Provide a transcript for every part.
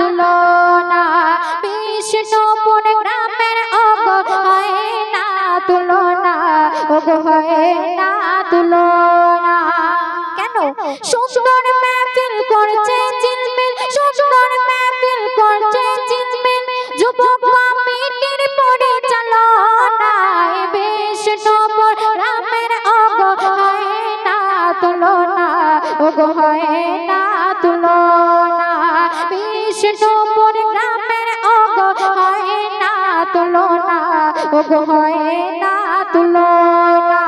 তুলনা হয় না, তুলনা।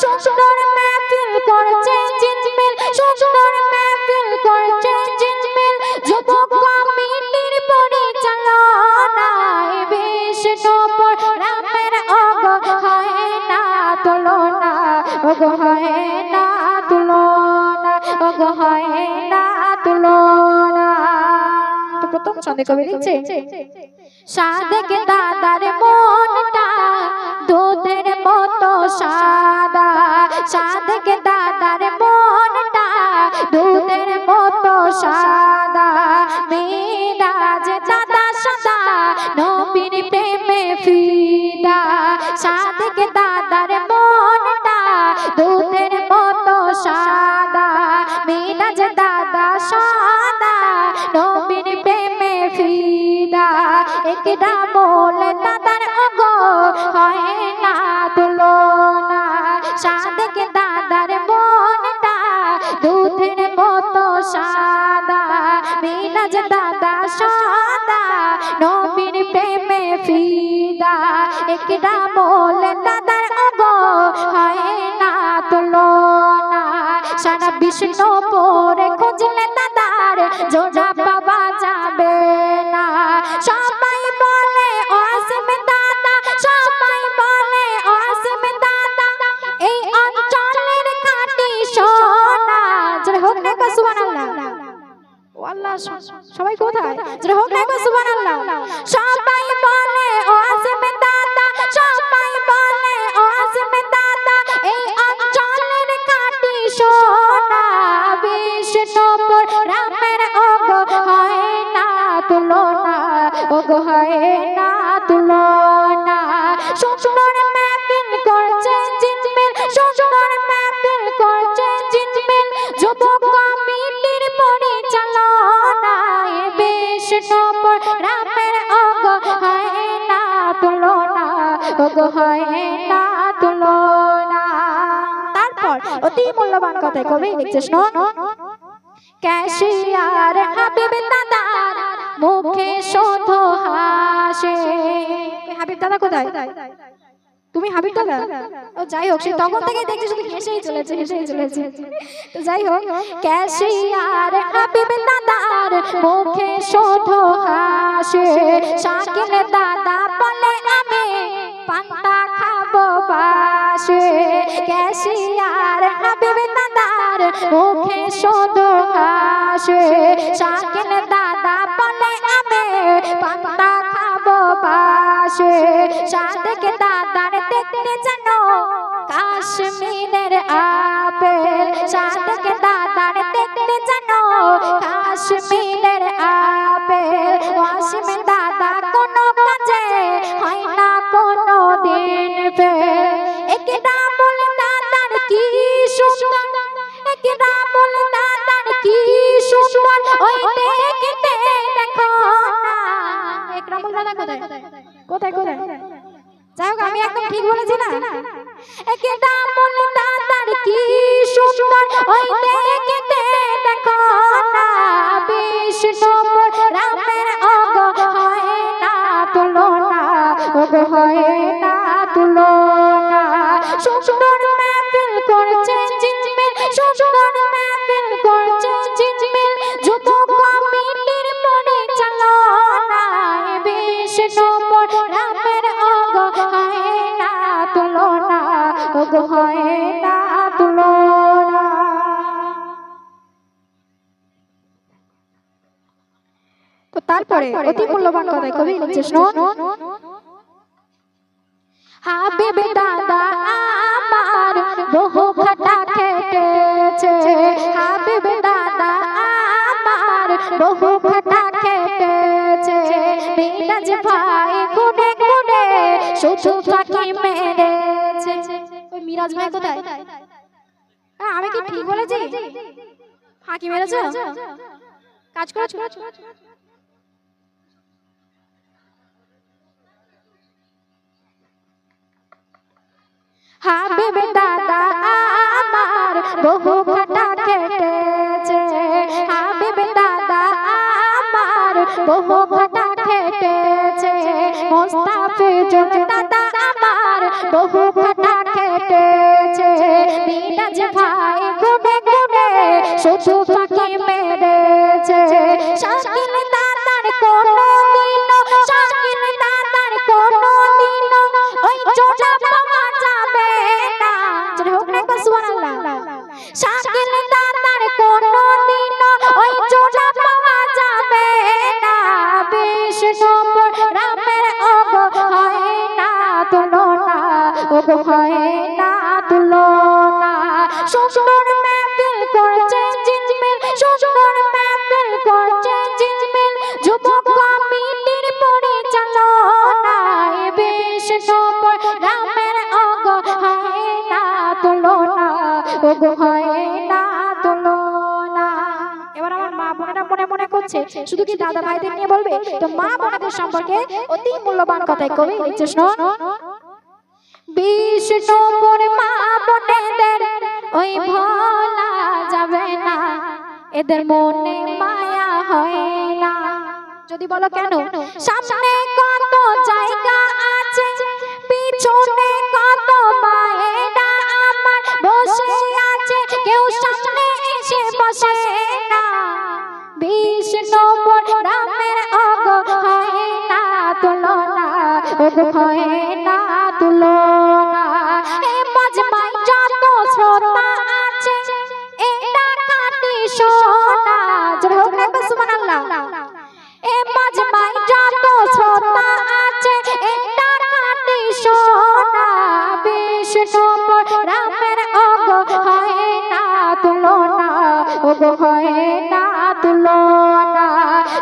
সুন্দর মেহফিল করছে চিলমিল সুন্দর মেহফিল করছে চিলমিল যুবক কমিটির পরিচালনায় বিষ্ণুপুর গ্রামের অগ হয় না, তুলনা। অগ হয় না, তুলনা। অগ হয় না, তুলনা। প্রথম ছন্দে কবি সাদেক দাদার মনটা দুধের মতো সাদা। সাদেক দাদার মনটা দুধের মতো সাদা। মেরাজ দাদা সাদা, নবীর প্রেমে ফিদা। সাদেক একদা বলে দাদার অগ হয় না তুলনা। সাদেক দাদার মনটা দুধের মতো সাদা মিলাজ দাদা সাদা, নবীর প্রেমে ফিদা। একদা বলে দাদার অগ হয় না তুলনা। সারা বিষ্ণু পরে খুঁজলে দাদার জোড়া সবাই কোথায়? সবাই বলে ও আসবে দাদা সবাই বলে হয় না তুলনা। তারপর অতি মূল্যবান কথায় কবি লিখছে শোন ক্যাশিয়ার হাবিব দাদার মুখে শুধু হাসে। হাবিব দাদা কোথায়? তুমি হাবিব দাদা? ও যাই হোক সে তখন থেকে দেখছি শুধু হেসেই চলেছে হেসেই চলেছে। তো যাই হোক ক্যাশিয়ার হাবিব দাদার মুখে শুধু হাসে। শাকিল দাদা বলে পান্তা খাব বাসে। ক্যাশিয়ার হাবিব দাদার মুখে শুধু হাসে। শাকিল দাদা বলে আমি পান্তা খাব বাসে। সাদেক দাদার দেখতে জানো কাশ্মীরের আপেল। সাদেক দাদার দেখতে কোথায়? কোথায়? যাই হোক আমি একদম ঠিক বলেছি না? একদা বলে দাদার কি সুন্দর ওই দেখতে দেখো না বিষ্ণু রামের অগ হয় না তুলনা অগ হয় না তুলনা। সুন্দর হয় না তুলনা। তো তারপরে অতি মূল্যবান কথায় কবি লিখছে শোন হাবিব দাদা আমার বহু খাটা খেটেছে। হাবিব দাদা আমার বহু খাটা খেটেছে। মিরাজ ভাই খুনে খুনে শুধু ভাই কোথায়? আমি কি ঠিক বলেছি? ফাঁকি মেরেছো? কাজ করেছ? হাবিব দাদা আমার বহু খাটা খেটেছে। হাবিব দাদা আমার বহু খেটেছে। মোস্তাফিজুর দাদা আমার বহু খাটা খেটেছে মিরাজ ভাই গুনে গুনে শুধু ফাঁকি মেরেছে। শাকিল দাদার কোনো দিন শাকিল দাদার কোনো দিন ওই জোড়া হয় না করছে জিজমিল সুন্দর মেহফিল করছে জিজমিল কমিটির পরিচালনায় বিষ্ণু রামের ওগো হয় না না মনে মনে করছে, শুধু কি দাদা ভাইদের নিয়ে বলবে? তো মা বোনেদের সম্পর্কে অতি মূল্যবান কথাই কবি লিখছে বিষ্ণুপুর মা বোনেদের ওই ভোলা যাবে না, এদের মনে মায়া হয় না। যদি বলো কেন? সামনে অগ হয় না তুলনা।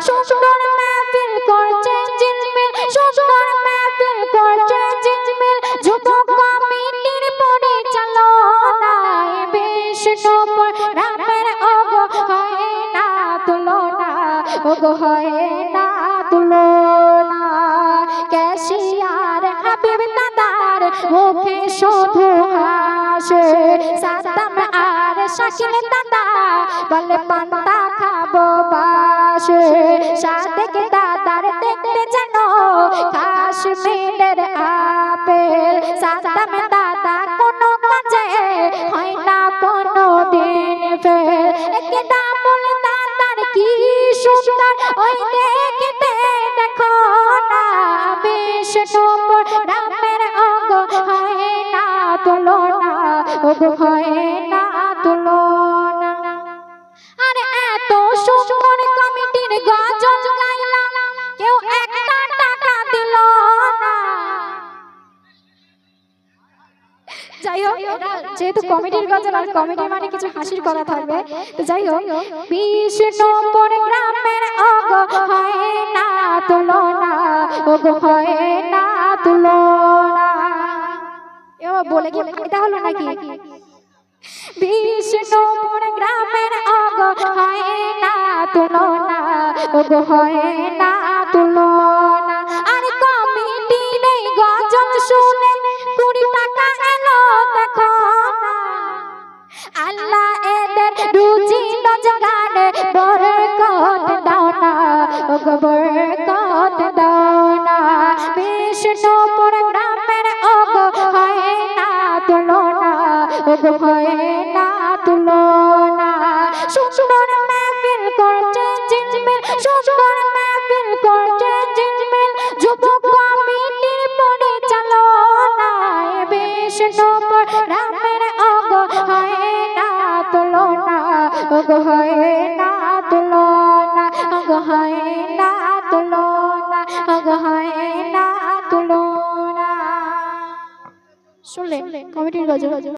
সুন্দর মেহফিল করছে জিজমিল, সুন্দর মেহফিল করছে জিজমিল। যুবক কমিটির পরিচালনায় বিষ্ণুপুর রামের অগ হয় না তুলনা। অগ হয় না তুলনা। ক্যাশিয়ার হাবিব দাদার মুখে শুধু হাসে। সাদ্দাম আর শাকিল দাদা বলে পান্তা খাব বাসে সাদেক দাদার দেখতে যেন কাশ্মীরের আপেল। সাদ্দাম দাদা কোনো কাজে হয় না কোনো দিন ফেল। একে দামুল দাদার কি সুন্দর, ওই দেখতে দেখো না। বিষ্ণুপুর রামের অঙ্গ হয় না তুলনা। অঙ্গ কমিটির গজল আর কমিটি মানে কিছু হাসির কথা থাকবে। তো যাই হোক বিষ্ণুপুর গ্রামের অগ হয় না তুলনা অগ হয় না তুলনা এবার বলে কি এটা হলো নাকি? বিষ্ণুপুর গ্রামের অগ হয় না তুলনা অগ হয় না তুলনা। বরকত দাও না বিষ্ণুপুর গ্রামের ওগো হয় না তুলনা। ওগো হয় না তুলনা। সুন্দর মেহফিল করছে জিজমিল সুন্দর মেহফিল করছে জিজমিল যুবক কমিটির পরিচালনায় বিষ্ণুপুর রামের অগ হয় না তুলনা। অগ হয় কমিটির গজল